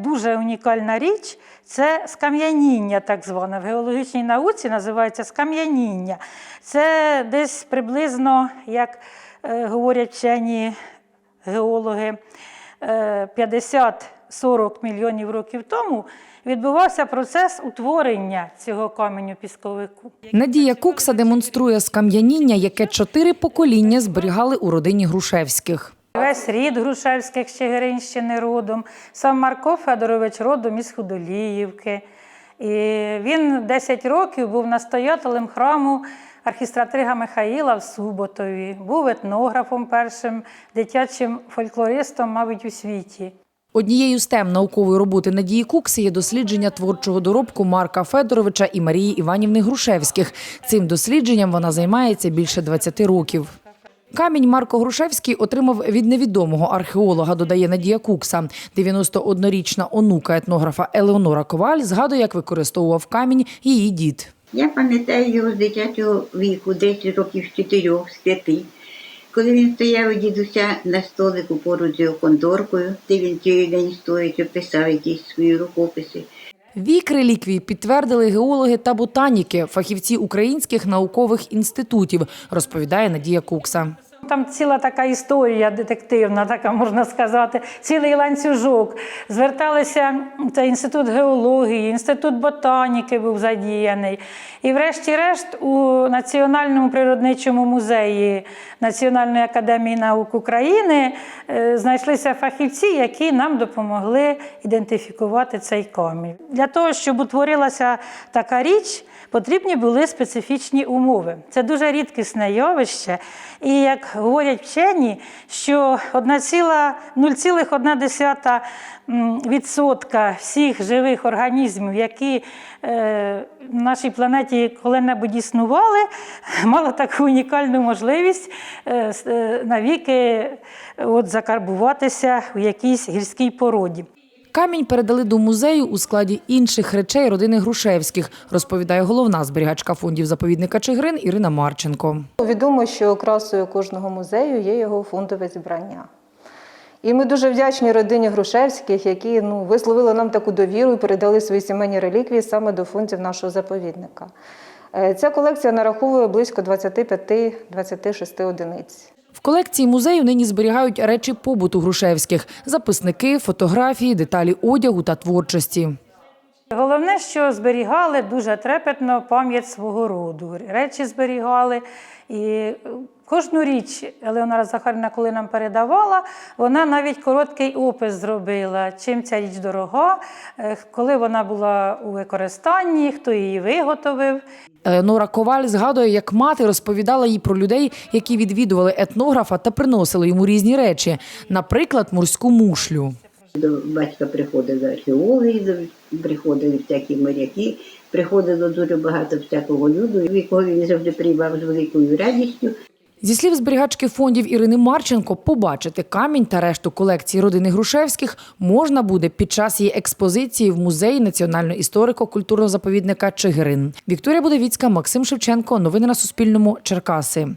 дуже унікальна річ це скам'яніння, так зване. В геологічній науці називається скам'яніння. Це десь приблизно, як е, говорять вчені геологи, е, 50-40 мільйонів років тому відбувався процес утворення цього каменю пісковику. Надія Кукса демонструє скам'яніння, яке чотири покоління зберігали у родині Грушевських. Весь рід Грушевських з Чигиринщини родом, сам Марко Федорович родом із Худоліївки. І він 10 років був настоятелем храму архістратрига Михаїла в Суботові, був етнографом першим, дитячим фольклористом, мабуть, у світі. Однією з тем наукової роботи Надії Кукси є дослідження творчого доробку Марка Федоровича і Марії Іванівни Грушевських. Цим дослідженням вона займається більше 20 років. Камінь Марко Грушевський отримав від невідомого археолога, додає Надія Кукса. 91-річна онука етнографа Елеонора Коваль згадує, як використовував камінь її дід. Я пам'ятаю його з дитячого віку, десь років з чотирьох, з п'яти, коли він стояв у дідуся на столику поруч з його конторкою, де він цілий день стоїть, описав якісь свої рукописи. Вік реліквій підтвердили геологи та ботаніки, фахівці українських наукових інститутів, розповідає Надія Кукса. Там ціла така історія детективна, така можна сказати, цілий ланцюжок. Зверталися це інститут геології, інститут ботаніки був задіяний. І, врешті-решт, у Національному природничому музеї Національної академії наук України е, знайшлися фахівці, які нам допомогли ідентифікувати цей камінь. Для того, щоб утворилася така річ, потрібні були специфічні умови. Це дуже рідкісне явище. І як говорять вчені, що 0,1 м, відсотка всіх живих організмів, які е, в нашій планеті коли-небудь існували, мало таку унікальну можливість е, е, навіки е, от, закарбуватися в якійсь гірській породі. Камінь передали до музею у складі інших речей родини Грушевських, розповідає головна зберігачка фондів заповідника Чигирин Ірина Марченко. Відомо, що окрасою кожного музею є його фондове зібрання. І ми дуже вдячні родині Грушевських, які ну, висловили нам таку довіру і передали свої сімейні реліквії саме до фондів нашого заповідника. Е, Ця колекція нараховує близько 25-26 одиниць. В колекції музею нині зберігають речі побуту Грушевських, записники, фотографії, деталі одягу та творчості. Головне, що зберігали дуже трепетно пам'ять свого роду. Речі зберігали. І е, кожну річ Елеонора Захарівна, коли нам передавала, вона навіть короткий опис зробила, чим ця річ дорога, е, коли вона була у використанні, хто її виготовив. Елеонора Коваль згадує, як мати розповідала їй про людей, які відвідували етнографа та приносили йому різні речі, наприклад, морську мушлю. До батька приходили археологи, приходили всякі моряки, приходило дуже багато всякого люду, якого він завжди приймав з великою радістю. Зі слів зберігачки фондів Ірини Марченко, побачити камінь та решту колекції родини Грушевських можна буде під час її експозиції в музеї національного історико-культурного заповідника Чигирин. Вікторія Будовіцька, Максим Шевченко. Новини на Суспільному. Черкаси.